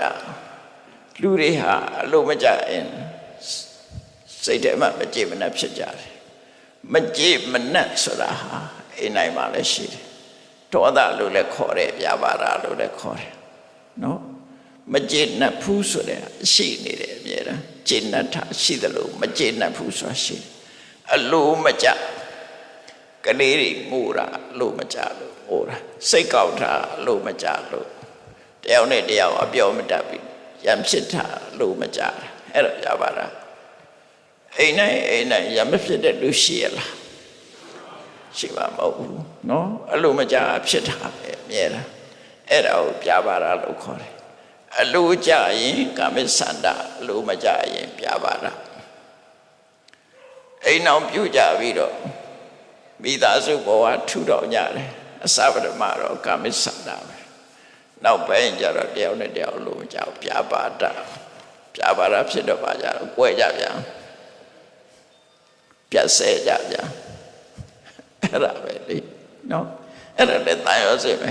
တာလူတွေဟာအလိုမကျရင်စိတ်ထဲမှာမကြည်မနှက်ဖြစ်ကြတယ်မကြည်မနှက်ဆိုတာဟာအိမ်နိုင်မှာလည်းရှိတယ်ဒေါသလို့လည်းခေါ်တယ်ပြပါတာလို့လည်းခေါ်တယ်နော်မကြည်နှက်ဘူးဆိုတဲ့အရှိနေတယ်အမြဲတမ်းကြည်နှက်တာရှိတယ်လို့မကြည်နှက်ဘူးဆိုတာရှိတယ်အလိုမကျကလေးတွေငိုတာလို့မကြလို့ငိုတာစိတ်ကောက်တာလို့မကြလို့တ ယောက်နဲ့တယောက်အပြောမတတ်ဘူးရံဖြစ်တာလို့မကြတာအဲ့တော့ရပါလားအိမ်နဲ့အိမ်နဲ့ရံမဖြစ်တဲ့လူရှိရလားရှိပါမဟုတ်ဘူးเนาะအဲ့လိုမကြဖြစ်တာပဲအမြဲတမ်းအဲ့ဒါကိုပြပါတာလို့ခေါ်တယ်အလိုကြရင်ကာမိသန္တာအလိုမကြရင်ပြပါတာအိမ်အောင်ပြုကြပြီးတော့ မိသားစုဘဝထူထောင်ကြတယ်အစပဒမတော့ကာမိသန္တာပဲ နောက်ပိုင်းကျတော့တယောက်နဲ့တယောက်လုံးကြောက်ပြပါတာပြပါတာဖြစ်တော့ပါကြတော့ကွဲကြပြန်ပြတ်ဆဲကြပြန်အဲ့ဒါပဲလေနော်အဲ့ဒါလည်းတန်ရောစေပဲ